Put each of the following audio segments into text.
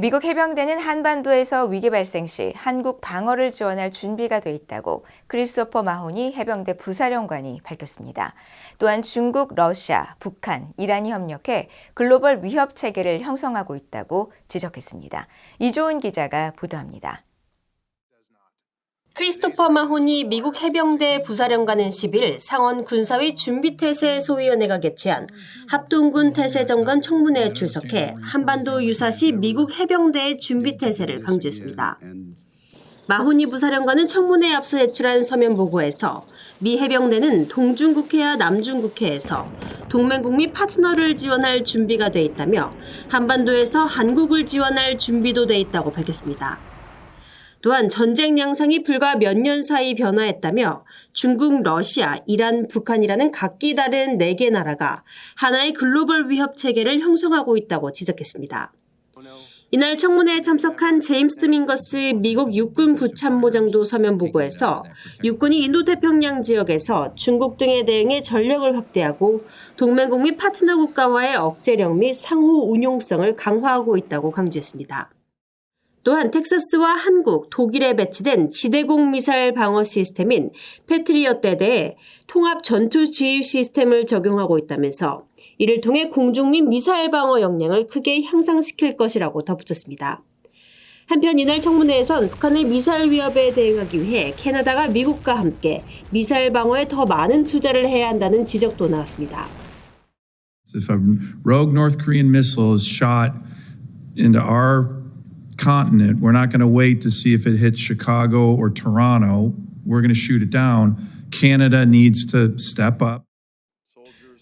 미국 해병대는 한반도에서 위기 발생 시 한국 방어를 지원할 준비가 돼 있다고 크리스토퍼 마호니 해병대 부사령관이 밝혔습니다. 또한 중국, 러시아, 북한, 이란이 협력해 글로벌 위협 체계를 형성하고 있다고 지적했습니다. 이조은 기자가 보도합니다. 크리스토퍼 마호니 미국 해병대 부사령관은 10일 상원 군사위 준비태세 소위원회가 개최한 합동군 태세정관 청문회에 출석해 한반도 유사시 미국 해병대의 준비태세를 강조했습니다. 마호니 부사령관은 청문회에 앞서 제출한 서면 보고에서 미 해병대는 동중국해와 남중국해에서 동맹국 및 파트너를 지원할 준비가 돼 있다며 한반도에서 한국을 지원할 준비도 돼 있다고 밝혔습니다. 또한 전쟁 양상이 불과 몇 년 사이 변화했다며 중국, 러시아, 이란, 북한이라는 각기 다른 4개 나라가 하나의 글로벌 위협 체계를 형성하고 있다고 지적했습니다. 이날 청문회에 참석한 제임스 민거스 미국 육군 부참모장도 서면 보고에서 육군이 인도태평양 지역에서 중국 등에 대응해 전력을 확대하고 동맹국 및 파트너 국가와의 억제력 및 상호 운용성을 강화하고 있다고 강조했습니다. 또한 텍사스와 한국, 독일에 배치된 지대공 미사일 방어 시스템인 패트리엇에 대해 통합 전투 지휘 시스템을 적용하고 있다면서 이를 통해 공중 및 미사일 방어 역량을 크게 향상시킬 것이라고 덧붙였습니다. 한편 이날 청문회에선 북한의 미사일 위협에 대응하기 위해 캐나다가 미국과 함께 미사일 방어에 더 많은 투자를 해야 한다는 지적도 나왔습니다. If a rogue North Korean missile is shot into our continent, we're not going to wait to see if it hits Chicago or Toronto. We're going to shoot it down. Canada needs to step up.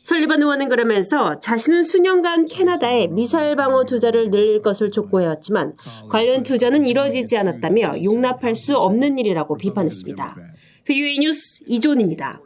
설리반 의원은 그러면서 자신은 수년간 캐나다에 미사일 방어 투자를 늘릴 것을 촉구해왔지만 관련 투자는 이뤄지지 않았다며 용납할 수 없는 일이라고 비판했습니다. VUA 뉴스 이존입니다.